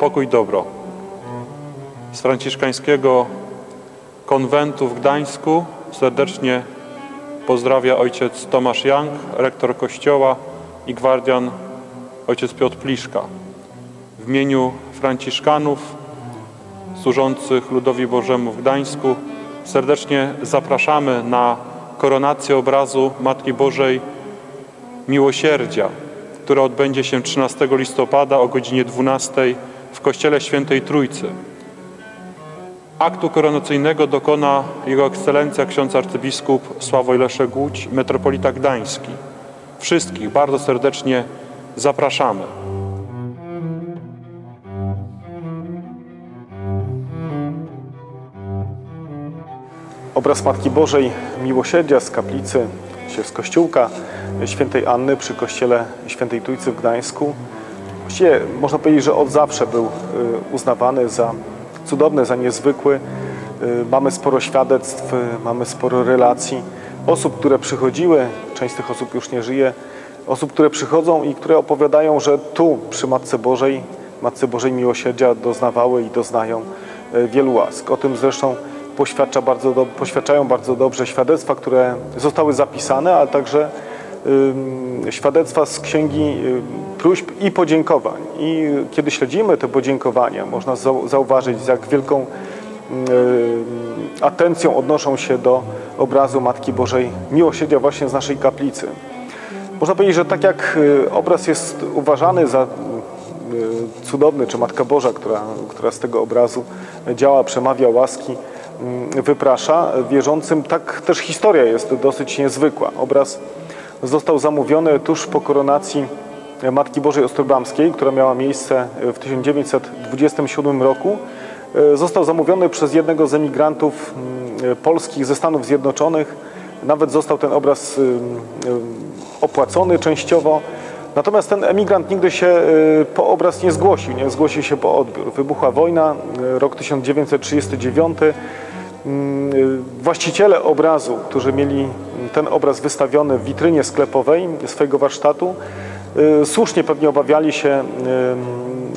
pokój, dobro. Z franciszkańskiego konwentu w Gdańsku serdecznie pozdrawia ojciec Tomasz Jank, rektor kościoła i gwardian ojciec Piotr Pliszka. W imieniu franciszkanów służących ludowi Bożemu w Gdańsku serdecznie zapraszamy na koronację obrazu Matki Bożej Miłosierdzia, która odbędzie się 13 listopada o godzinie 12 w Kościele Świętej Trójcy. Aktu koronacyjnego dokona Jego Ekscelencja ksiądz arcybiskup Sławoj Leszek Łódź, metropolita gdański. Wszystkich bardzo serdecznie zapraszamy. Obraz Matki Bożej Miłosierdzia z kaplicy, z kościółka świętej Anny przy kościele świętej Trójcy w Gdańsku. Właściwie można powiedzieć, że od zawsze był y, uznawany za cudowny, za niezwykły. Y, mamy sporo świadectw, y, mamy sporo relacji osób, które przychodziły, część z tych osób już nie żyje, osób, które przychodzą i które opowiadają, że tu przy Matce Bożej, Matce Bożej Miłosierdzia doznawały i doznają wielu łask. O tym zresztą poświadcza bardzo do, poświadczają bardzo dobrze świadectwa, które zostały zapisane, ale także świadectwa z księgi y, próśb i podziękowań. I kiedy śledzimy te podziękowania, można zauważyć, z jak wielką y, atencją odnoszą się do obrazu Matki Bożej Miłosierdzia właśnie z naszej kaplicy. Można powiedzieć, że tak jak obraz jest uważany za cudowny, czy Matka Boża, która, która z tego obrazu działa, przemawia łaski, wyprasza wierzącym. Tak też historia jest dosyć niezwykła. Obraz został zamówiony tuż po koronacji Matki Bożej Ostrobamskiej, która miała miejsce w 1927 roku. Został zamówiony przez jednego z emigrantów mm, polskich ze Stanów Zjednoczonych. Nawet został ten obraz opłacony częściowo. Natomiast ten emigrant nigdy się po obraz nie zgłosił, nie zgłosił się po odbiór. Wybuchła wojna, rok 1939. Mm, właściciele obrazu, którzy mieli ten obraz wystawiony w witrynie sklepowej swojego warsztatu, y, słusznie pewnie obawiali się,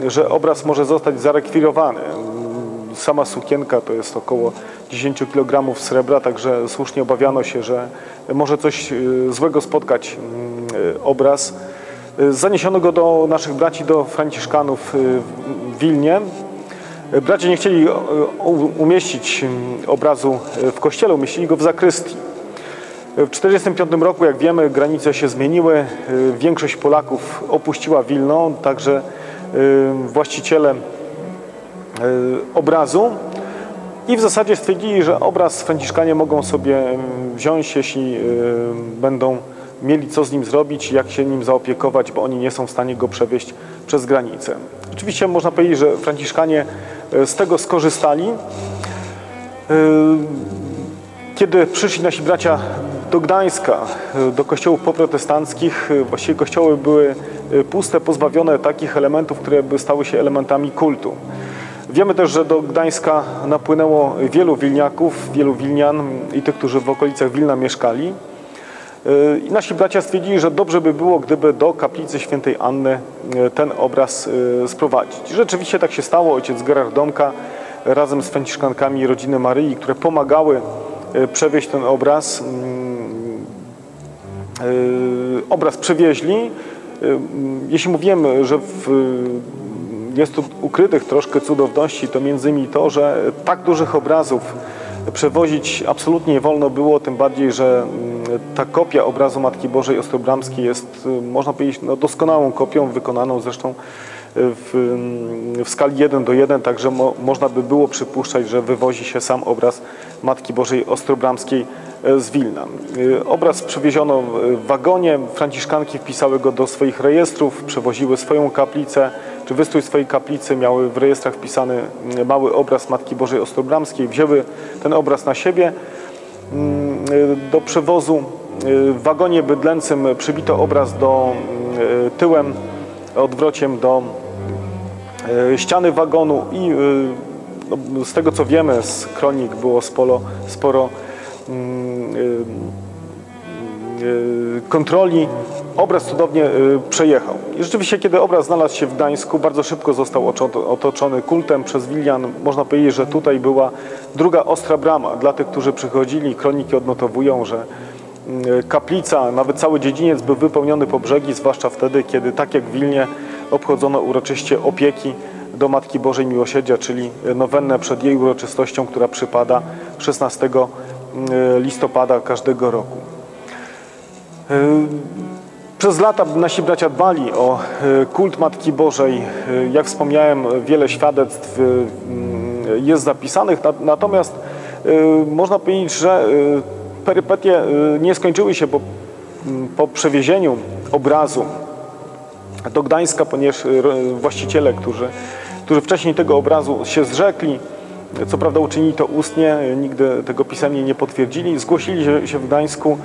y, że obraz może zostać zarekwirowany. Sama sukienka to jest około 10 kg srebra, także słusznie obawiano się, że może coś y, złego spotkać obraz. Zaniesiono go do naszych braci, do franciszkanów w Wilnie. Bracia nie chcieli umieścić obrazu w kościele, umieścili go w zakrystii. W 1945 roku, jak wiemy, granice się zmieniły. E, większość Polaków opuściła Wilno, także właściciele obrazu i w zasadzie stwierdzili, że obraz Franciszkanie mogą sobie wziąć, jeśli będą mieli co z nim zrobić, jak się nim zaopiekować, bo oni nie są w stanie go przewieźć przez granicę. Oczywiście można powiedzieć, że Franciszkanie z tego skorzystali. Kiedy przyszli nasi bracia do Gdańska, do kościołów poprotestanckich, właściwie kościoły były puste, pozbawione takich elementów, które by stały się elementami kultu. Wiemy też, że do Gdańska napłynęło wielu wilniaków, wielu wilnian i tych, którzy w okolicach Wilna mieszkali. I nasi bracia stwierdzili, że dobrze by było, gdyby do kaplicy świętej Anny e, ten obraz sprowadzić. Rzeczywiście tak się stało. Ojciec Gerard Domka razem z franciszkankami rodziny Maryi, które pomagały przewieźć ten obraz, obraz przewieźli. Jeśli mówimy, że w, jest tu ukrytych troszkę cudowności, to między innymi to, że tak dużych obrazów przewozić absolutnie nie wolno było, tym bardziej, że ta kopia obrazu Matki Bożej Ostrobramskiej jest, można powiedzieć, no, doskonałą kopią, wykonaną zresztą w, mm, w skali 1 do 1, także mo, można by było przypuszczać, że wywozi się sam obraz Matki Bożej Ostrobramskiej y, z Wilna. Obraz przewieziono w wagonie, franciszkanki wpisały go do swoich rejestrów, przewoziły swoją kaplicę, czy wystrój swojej kaplicy? Miały w rejestrach wpisany mm, mały obraz Matki Bożej Ostrobramskiej, wzięły ten obraz na siebie. Mm, do przewozu w wagonie bydlęcym przybito obraz do y, tyłem, odwrociem do y, ściany wagonu i no, z tego co wiemy z kronik było sporo, sporo mm, kontroli obraz cudownie przejechał. I rzeczywiście, kiedy obraz znalazł się w Gdańsku, bardzo szybko został oczo- otoczony kultem przez Wilian. Można powiedzieć, że tutaj była druga ostra brama dla tych, którzy przychodzili. Kroniki odnotowują, że kaplica, nawet cały dziedziniec był wypełniony po brzegi, zwłaszcza wtedy, kiedy tak jak w Wilnie obchodzono uroczyście opieki do Matki Bożej Miłosierdzia, czyli nowennę przed jej uroczystością, która przypada 16 y, listopada każdego roku. Y, Przez lata nasi bracia dbali o y, kult Matki Bożej. Y, Jak wspomniałem, wiele świadectw y, jest zapisanych, na- natomiast y, można powiedzieć, że y, perypetie y, nie skończyły się po, mm, po przewiezieniu obrazu do Gdańska, ponieważ y, właściciele, którzy, którzy wcześniej tego obrazu się zrzekli, co prawda uczynili to ustnie, nigdy tego pisemnie nie potwierdzili, zgłosili się- w Gdańsku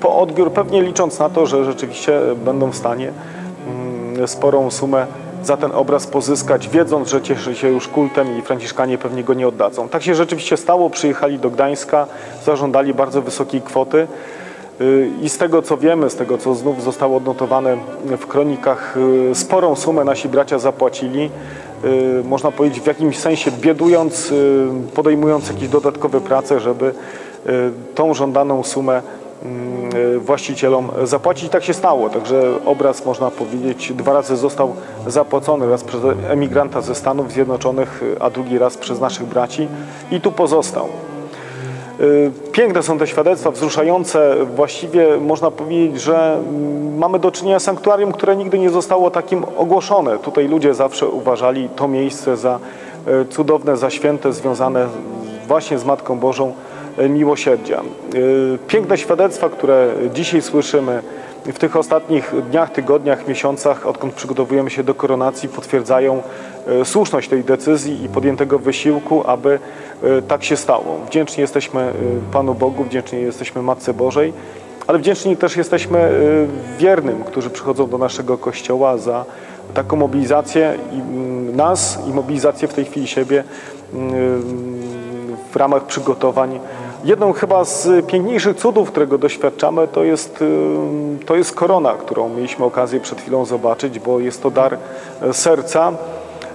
po odbiór, pewnie licząc na to, że rzeczywiście będą w stanie sporą sumę za ten obraz pozyskać, wiedząc, że cieszy się już kultem i Franciszkanie pewnie go nie oddadzą. Tak się rzeczywiście stało, przyjechali do Gdańska, zażądali bardzo wysokiej kwoty. Y, I z tego co wiemy, z tego co znów zostało odnotowane w kronikach, y, sporą sumę nasi bracia zapłacili. Y, Można powiedzieć w jakimś sensie biedując, podejmując jakieś dodatkowe prace, żeby tą żądaną sumę właścicielom zapłacić. Tak się stało, także obraz można powiedzieć dwa razy został zapłacony, raz przez emigranta ze Stanów Zjednoczonych, y, a drugi raz przez naszych braci i tu pozostał. Y, Piękne są te świadectwa, wzruszające. Właściwie można powiedzieć, że mm, mamy do czynienia z sanktuarium, które nigdy nie zostało takim ogłoszone. Tutaj ludzie zawsze uważali to miejsce za e, cudowne, za święte, związane właśnie z Matką Bożą e, Miłosierdzia. Y, Piękne świadectwa, które dzisiaj słyszymy w tych ostatnich dniach, tygodniach, miesiącach, odkąd przygotowujemy się do koronacji, potwierdzają e, słuszność tej decyzji i podjętego wysiłku, aby e, tak się stało. Wdzięczni jesteśmy e, Panu Bogu, wdzięczni jesteśmy Matce Bożej, ale wdzięczni też jesteśmy e, wiernym, którzy przychodzą do naszego Kościoła za taką mobilizację nas i mobilizację w tej chwili siebie w ramach przygotowań. Jedną chyba z piękniejszych cudów, którego doświadczamy, to jest, y, to jest korona, którą mieliśmy okazję przed chwilą zobaczyć, bo jest to dar e, serca,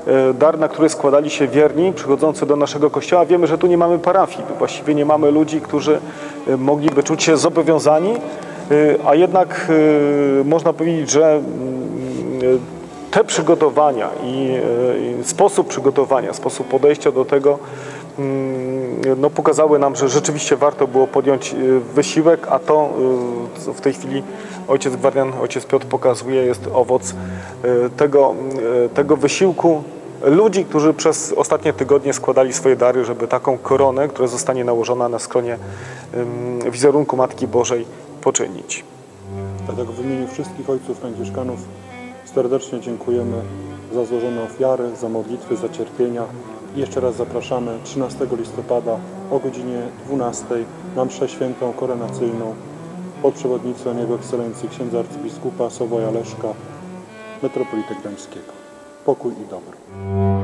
e, dar, na który składali się wierni przychodzący do naszego kościoła. Wiemy, że tu nie mamy parafii, właściwie nie mamy ludzi, którzy e, mogliby czuć się zobowiązani, a jednak można powiedzieć, że mm, te przygotowania i, sposób przygotowania, sposób podejścia do tego no, pokazały nam, że rzeczywiście warto było podjąć e, wysiłek, a to co w tej chwili ojciec Gwarian, ojciec Piotr pokazuje, jest owoc e, tego, tego wysiłku ludzi, którzy przez ostatnie tygodnie składali swoje dary, żeby taką koronę, która zostanie nałożona na skronie wizerunku Matki Bożej poczynić. Dlatego w imieniu wszystkich ojców franciszkanów serdecznie dziękujemy za złożone ofiary, za modlitwy, za cierpienia. I jeszcze raz zapraszamy 13 listopada o godzinie 12 na mszę świętą koronacyjną pod przewodnictwem Jego Ekscelencji księdza arcybiskupa Sowoja Leszka, metropolity gdańskiego. Pokój i dobro.